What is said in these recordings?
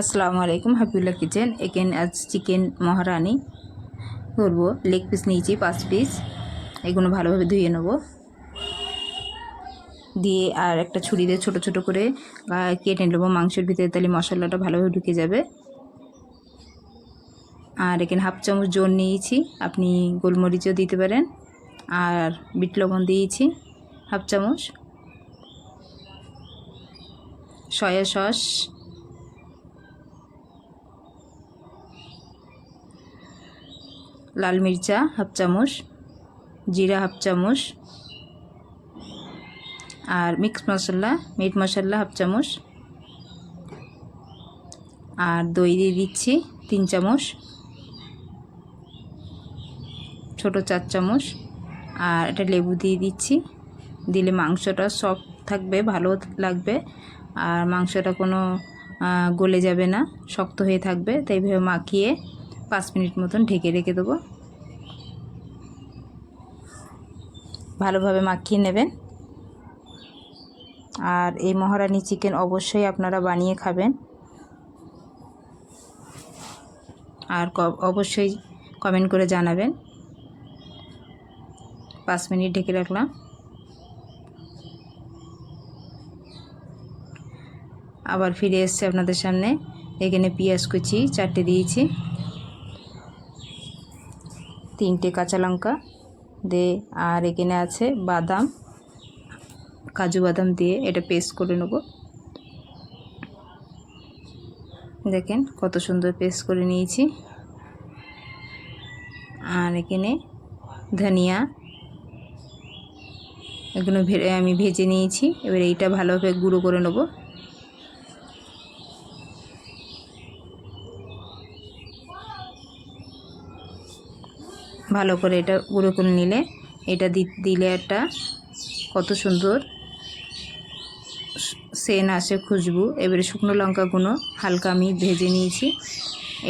আসসালামু আলাইকুম হাবিবুল্লাহ কিচেন। এখানে আজ চিকেন মহারানি করব। লেগ পিস নিয়েছি, পাঁচ পিস। এগুলো ভালোভাবে ধুয়ে নেব। দিয়ে আর একটা ছুরি দিয়ে ছোটো ছোটো করে কেটে নেব। মাংসের ভিতরে তাহলে মশলাটা ভালোভাবে ঢুকে যাবে। আর এখানে হাফ চামচ জোর নিয়েছি। আপনি গোলমরিচও দিতে পারেন। আর বিট লবণ দিয়েছি, হাফ চামচ। Soy sauce. লাল মির্চা, হাফ চামচ, জিরা, হাফ চামচ, আর মিক্স মশলা, মিট মশলা, হাফ চামচ, আর দই দিয়ে দিচ্ছি তিন চামচ, ছোট চার চামচ, আর এটা লেবু দিয়ে দিচ্ছি। দিলে মাংসটা সফট থাকবে, ভালো লাগবে, আর মাংসটা কোনো গলে যাবে না, শক্ত হয়ে থাকবে তাইভাবে মাখিয়ে পাঁচ মিনিট মতন ঢেকে রেখে দেবো। ভালোভাবে মাখিয়ে নেবেন। আর এই মহারানি চিকেন অবশ্যই আপনারা বানিয়ে খাবেন। আর অবশ্যই কমেন্ট করে জানাবেন। পাঁচ মিনিট ঢেকে রাখলাম। আবার ফিরে এসছে আপনাদের সামনে। এখানে পেঁয়াজ কুচি চারটে দিয়েছি। তিনটে কাঁচা লঙ্কা দিয়ে আর এখানে আছে বাদাম, কাজু বাদাম দিয়ে এটা পেস্ট করে নেব। দেখেন কত সুন্দর পেস্ট করে নিয়েছি। আর এখানে ধনিয়া, এগুলো আমি ভেজে নিয়েছি। এবার এইটা ভালোভাবে গুঁড়ো করে নেব। ভালো করে এটা গুঁড়ো করে নিলে এটা দিলে একটা কত সুন্দর সেন আসে খুশবু। এবারে শুকনো লঙ্কাগুলো হালকা আমি ভেজে নিয়েছি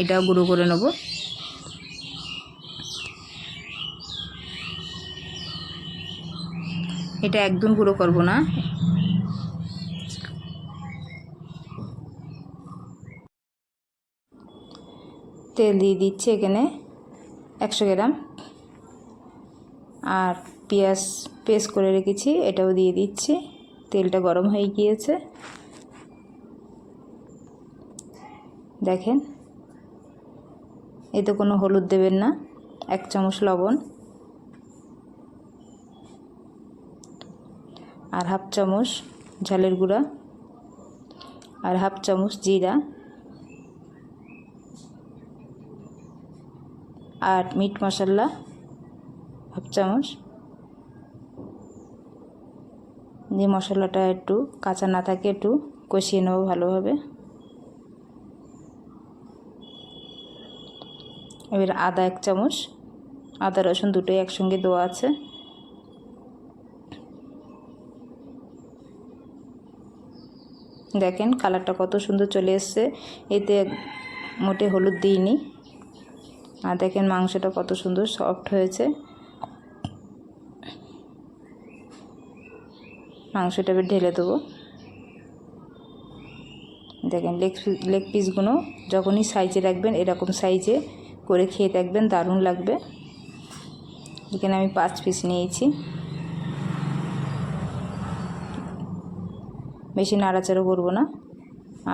এটা গুঁড়ো করে নেব। এটা একদম গুঁড়ো করব না। তেল দিয়ে দিচ্ছি এখানে একশো গ্রাম। আর পেঁয়াজ পেস্ট করে রেখেছি, এটাও দিয়ে দিচ্ছি। তেলটা গরম হয়ে গিয়েছে। দেখেন এতে কোনো হলুদ দেবেন না, এক চামচ লবণ আর হাফ চামচ ঝালের গুঁড়া আর হাফ চামচ জিরা আর মিট মশলা হাফ চামচ দিয়ে মশলাটা একটু কাঁচা না থাকে একটু কষিয়ে নেব ভালোভাবে। এবার আদা এক চামচ, আদা, রসুন দুটোই একসঙ্গে দেওয়া আছে। দেখেন কালারটা কত সুন্দর চলে এসছে। এতে মোটে হলুদ দিইনি। আর দেখেন মাংসটা কত সুন্দর সফট হয়েছে। মাংসটা এবার ঢেলে দেবো। দেখেন লেগ লেগ পিসগুলো যখনই সাইজে রাখবেন, এরকম সাইজে করে খেয়ে দেখবেন দারুণ লাগবে। এখানে আমি পাঁচ পিস নিয়েছি। বেশি নাড়াচাড়া করব না।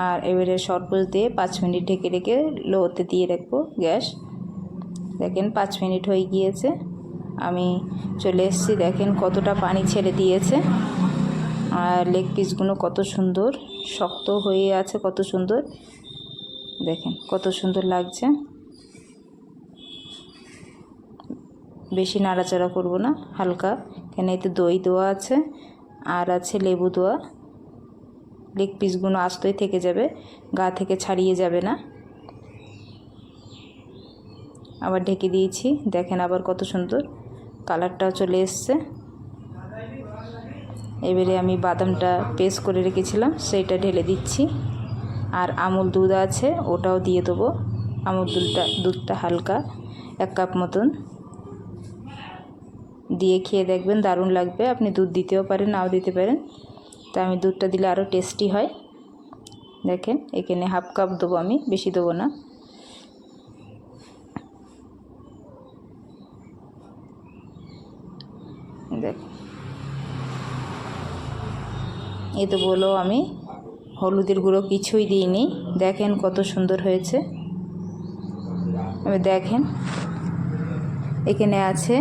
আর এবারে সরপোজ দিয়ে পাঁচ মিনিট ঢেকে রেখে লোতে দিয়ে রাখব গ্যাস। দেখেন পাঁচ মিনিট হয়ে গিয়েছে। আমি চলে এসেছি, দেখেন কতটা পানি ছেড়ে দিয়েছে। আর লেগ পিসগুলো কত সুন্দর, শক্ত হয়ে আছে কত সুন্দর। দেখেন কত সুন্দর লাগছে। বেশি নাড়াচাড়া করব না, হালকা। কেন এতে দই দেওয়া আছে, আর আছে লেবু দেওয়া। লেগ পিসগুলো আস্তই থেকে যাবে, গা থেকে ছাড়িয়ে যাবে না। আবার ঢেকে দিয়েছি, দেখেন আবার কত সুন্দর। কালারটাও চলে এসছে। এবারে আমি বাদামটা পেস্ট করে রেখেছিলাম, সেইটা ঢেলে দিচ্ছি। আর আমুল দুধ আছে, ওটাও দিয়ে দেবো। আমুল দুধটা দুধটা হালকা, এক কাপ মতন। দিয়ে খেয়ে দেখবেন দারুণ লাগবে। আপনি দুধ দিতেও পারেন, নাও দিতে পারেন। তা আমি দুধটা দিলে আরও টেস্টি হয়। দেখেন, এখানে হাফ কাপ দেবো আমি, বেশি দেবো না। এই তো বলো আমি হলুদের গুঁড়ো কিছুই দিইনি। দেখেন কত সুন্দর হয়েছে। দেখেন, এখানে আছে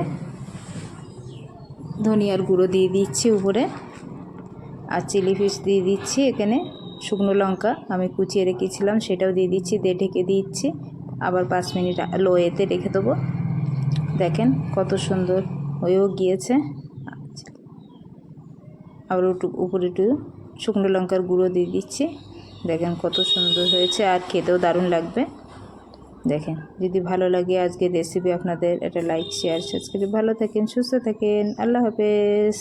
ধনিয়ার গুঁড়ো দিয়ে দিচ্ছি উপরে আর চিলি ফিশ দিয়ে দিচ্ছি এখানে শুকনো লঙ্কা আমি কুচিয়ে রেখেছিলাম, সেটাও দিয়ে দিচ্ছি, দিয়ে ঢেকে দিচ্ছি। আবার পাঁচ মিনিট লো এতে রেখে দেবো। দেখেন কত সুন্দর হয়েও গিয়েছে। আবার একটু উপরে একটু শুকনো লঙ্কার গুঁড়ো দিয়ে দিচ্ছি। দেখেন কত সুন্দর হয়েছে আর খেতেও দারুণ লাগবে। দেখেন, যদি ভালো লাগে আজকে রেসিপি আপনাদের, একটা লাইক শেয়ার সাবস্ক্রাইব ভালো থাকেন, সুস্থ থাকেন। আল্লাহ হাফেজ।